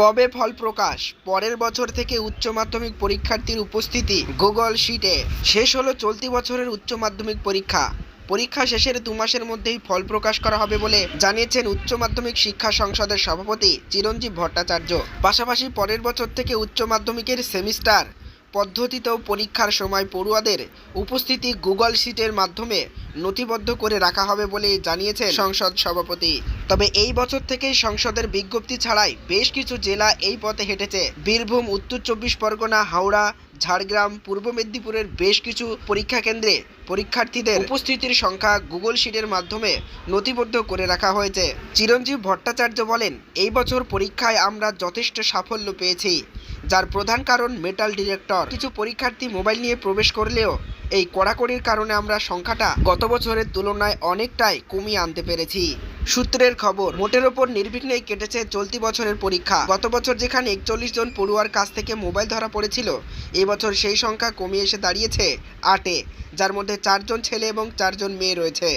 কবে ফল প্রকাশ? পরের বছর থেকে উচ্চ মাধ্যমিক পরীক্ষার্থীর উপস্থিতি গুগল শিটে। শেষ হলো চলতি বছরের উচ্চ মাধ্যমিক পরীক্ষা। পরীক্ষা শেষের দু মাসের মধ্যেই ফল প্রকাশ করা হবে বলে জানিয়েছেন উচ্চ মাধ্যমিক শিক্ষা সংসদের সভাপতি চিরঞ্জীব ভট্টাচার্য। পাশাপাশি পরের বছর থেকে উচ্চ মাধ্যমিকের সেমিস্টার পদ্ধতিতেও পরীক্ষার সময় পড়ুয়াদের উপস্থিতি গুগল শিটের মাধ্যমে নথিবদ্ধ করে রাখা হবে বলে জানিয়েছেন সংসদ সভাপতি। তবে এই বছর থেকেই সংসদের বিজ্ঞপ্তি ছাড়াই বেশ কিছু জেলা এই পথে হেঁটেছে। বীরভূম, উত্তর চব্বিশ পরগনা, হাওড়া, ঝাড়গ্রাম, পূর্ব মেদিনীপুরের বেশ কিছু পরীক্ষা কেন্দ্রে পরীক্ষার্থীদের উপস্থিতির সংখ্যা গুগল শিটের মাধ্যমে নথিবদ্ধ করে রাখা হয়েছে। চিরঞ্জীব ভট্টাচার্য বলেন, এই বছর পরীক্ষায় আমরা যথেষ্ট সাফল্য পেয়েছি, যার প্রধান কারণ মেটাল ডিরেক্টর কিছু পরীক্ষার্থী মোবাইল নিয়ে প্রবেশ করলেও এই কড়াকড়ির কারণে আমরা সংখ্যাটা গত বছরের তুলনায় অনেকটাই কমিয়ে আনতে পেরেছি। সূত্রের খবর, মোটের ওপর নির্বিঘ্নেই কেটেছে চলতি বছরের পরীক্ষা। গত বছর যেখানে একচল্লিশ জন পড়ুয়ার কাছ থেকে মোবাইল ধরা পড়েছিল এবছর সেই সংখ্যা কমিয়ে এসে দাঁড়িয়েছে আটে, যার মধ্যে চারজন ছেলে এবং চারজন মেয়ে রয়েছে।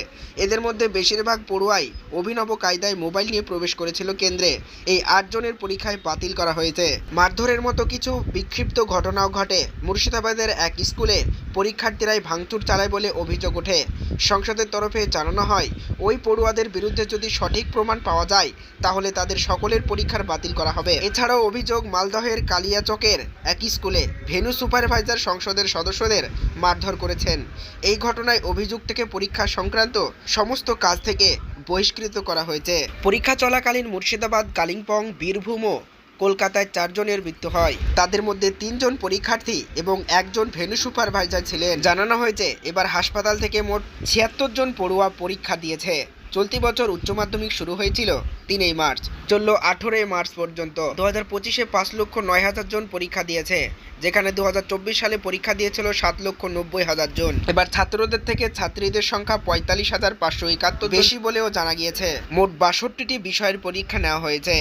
এদের মধ্যে বেশিরভাগ পড়ুয়াই অভিনব কায়দায় মোবাইল নিয়ে প্রবেশ করেছিল কেন্দ্রে। এই আটজনের পরীক্ষায় বাতিল করা হয়েছে। মারধরের মতো কিছু বিক্ষিপ্ত ঘটনাও ঘটে। মুর্শিদাবাদের এক স্কুলে পরীক্ষার্থীরাই ভাঙচুর চালায় বলে অভিযোগ ওঠে। সংসদের তরফে জানানো হয়, ওই পড়ুয়াদের বিরুদ্ধে যদি সঠিক প্রমাণ পাওয়া যায়, তাহলে তাদের সকলের পরীক্ষার বাতিল করা হবে। এছাড়াও অভিযোগ মালদহের কালিয়াচকের এক স্কুলে ভেনু সুপারভাইজার সংসদের সদস্যদের মারধর করেছেন। এই ঘটনায় অভিযুক্তকে পরীক্ষা সংক্রান্ত সমস্ত কাজ থেকে বহিষ্কৃত করা হয়েছে। পরীক্ষা চলাকালীন মুর্শিদাবাদ, কালিম্পং, বীরভূম ও কলকাতায় চারজনের মৃত্যু হয়। তাদের মধ্যে তিনজন পরীক্ষার্থী এবং একজন ভেনু সুপারভাইজার ছিলেন। জানানো হয়েছে, এবার হাসপাতাল থেকে মোট ছিয়াত্তর জন পড়ুয়া পরীক্ষা দিয়েছে। চলতি বছর উচ্চ মাধ্যমিক শুরু হয়েছিল তিনই মার্চ। চলল আঠেরোই মার্চ পর্যন্ত। দু হাজার পঁচিশে পাঁচ লক্ষ নয় হাজার জন পরীক্ষা দিয়েছে, যেখানে দু হাজার চব্বিশ সালে পরীক্ষা দিয়েছিল সাত লক্ষ নব্বই হাজার জন। এবার ছাত্রদের থেকে ছাত্রীদের সংখ্যা পঁয়তাল্লিশ হাজার পাঁচশো একাত্তর বেশি বলেও জানা গিয়েছে, মোট বাষট্টিটি বিষয়ের পরীক্ষা নেওয়া হয়েছে।